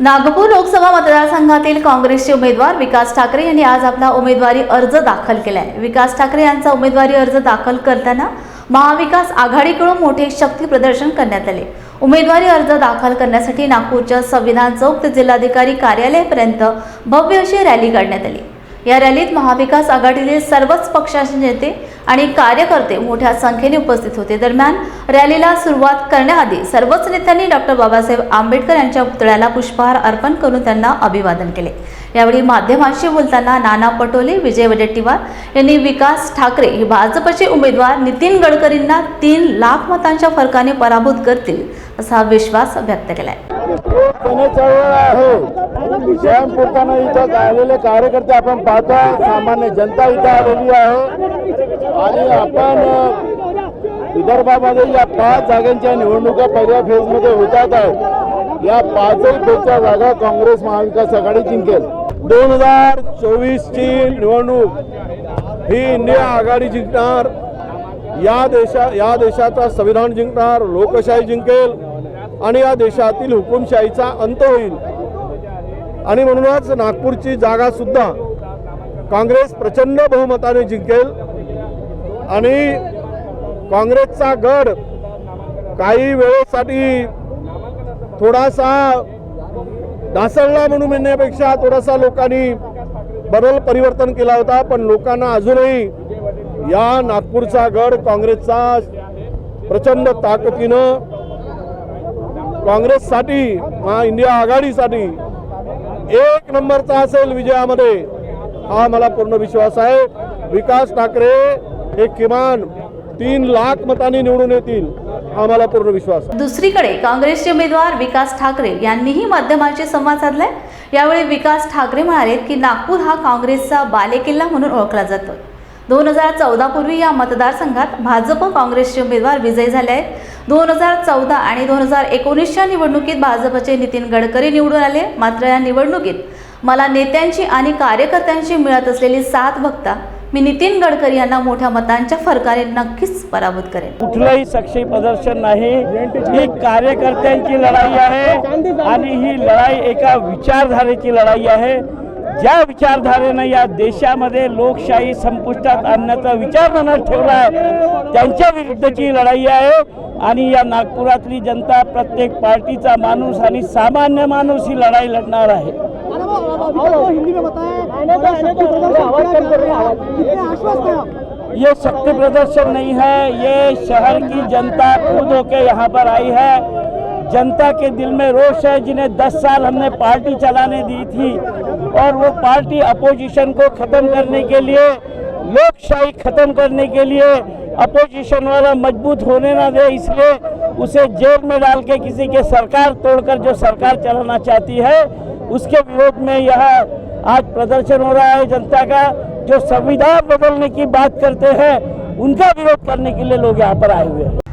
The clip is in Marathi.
नागपूर लोकसभा मतदारसंघातील काँग्रेसचे उमेदवार विकास ठाकरे यांनी आज आपला उमेदवारी अर्ज दाखल केलाय. विकास ठाकरे यांचा उमेदवारी अर्ज दाखल करताना महाविकास आघाडीकडून मोठे शक्ती प्रदर्शन करण्यात आले. उमेदवारी अर्ज दाखल करण्यासाठी नागपूरच्या संविधान चौक ते जिल्हाधिकारी कार्यालयापर्यंत भव्य अशी रॅली काढण्यात आली. या रॅलीत महाविकास आघाडीतील सर्वच पक्षाचे नेते आणि कार्यकर्ते मोठ्या संख्येने उपस्थित होते. दरम्यान रॅलीला सुरुवात करण्याआधी सर्वच नेत्यांनी डॉक्टर बाबासाहेब आंबेडकर यांच्या पुतळ्याला पुष्पहार अर्पण करून त्यांना अभिवादन केले. यावेळी माध्यमांशी बोलताना नाना पटोले विजय वडेट्टीवार यांनी विकास ठाकरे हे भाजपचे उमेदवार नितीन गडकरींना तीन लाख मतांच्या फरकाने पराभूत करतील असा विश्वास व्यक्त केला आहे त्याने चळवळ आहे? जयम इथं आलेले कार्यकर्ते आपण पाहतो सामान्य जनता इथं आलेली आहे. आणि आपण विदर्भामध्ये या पाच जागांच्या निवडणुका पहिल्या फेजमध्ये होतात आहेत या पाचही फेजच्या जागा काँग्रेस महाविकास आघाडी जिंकेल दोन हजार चोवीसची निवडणूक ही इंडिया आघाडी जिंकणार. या देशा या देशाचा संविधान जिंकणार. लोकशाही जिंकेल. आणि या देशातील हुकुमशाहीचा अंत होईल. आणि म्हणूनच नागपूरची जागा सुद्धा काँग्रेस प्रचंड बहुमताने जिंकेल. आणि काँग्रेसचा गड काही वेळेसाठी थोडासा ढासळला म्हणून म्हणण्यापेक्षा थोडासा लोकांनी बदल परिवर्तन केला होता पण लोकांना अजूनही या नागपूरचा गड काँग्रेसचा प्रचंड ताकदीनं काँग्रेससाठी महा इंडिया आघाडीसाठी एक नंबरचा असेल विजयामध्ये हा मला पूर्ण विश्वास आहे. विकास ठाकरे हे किमान तीन लाख मतांनी निवडून येतील हा मला पूर्ण विश्वास दुसरीकडे काँग्रेसचे उमेदवार विकास ठाकरे यांनीही माध्यमांशी संवाद साधलाय. यावेळी विकास ठाकरे म्हणाले की नागपूर हा काँग्रेसचा बालेकिल्ला म्हणून ओळखला जातो. दोन हजार चौदा पूर्वी या मतदारसंघात भाजप काँग्रेसचे उमेदवार विजयी झाले आहेत. दोन हजार चौदा आणि दोन हजार एकोणीसच्या निवडणुकीत भाजपचे नितीन गडकरी निवडून आले. मात्र या निवडणुकीत मला नेत्यांची आणि कार्यकर्त्यांची मिळत असलेली साथ बघता मी नितीन गडकरी यांना मोठ्या मतांच्या फरकाने नक्कीच पराभूत करेन. कुठलंही साक्षी प्रदर्शन नाही. ही कार्यकर्त्यांची लढाई आहे आणि ही लढाई एका विचारधारेची लढाई आहे. ज्या विचारधारेनं या देशामध्ये लोकशाही संपुष्टात आणण्याचा विचार मनात ठेवला आहे त्यांच्या विरुद्धची लढाई आहे आणि या नागपुरातली जनता प्रत्येक पार्टीचा माणूस आणि सामान्य माणूस ही लढाई लढणार आहे. ये शक्ति प्रदर्शन नहीं है ये शहर की जनता खुद होके यहाँ पर आई है। जनता के दिल में रोष है, जिन्हें 10 साल हमने पार्टी चलाने दी थी और वो पार्टी अपोजिशन को खत्म करने के लिए, लोकशाही खत्म करने के लिए अपोजिशन वाला मज़बूत होने ना दे, इसलिए उसे जेल में डाल के किसी के सरकार तोड़कर जो सरकार चलाना चाहती है, उसके विरोध में यह आज प्रदर्शन हो रहा है। जनता का जो संविधान बदलने की बात करते हैं, उनका विरोध करने के लिए लोग यहाँ पर आए हुए हैं।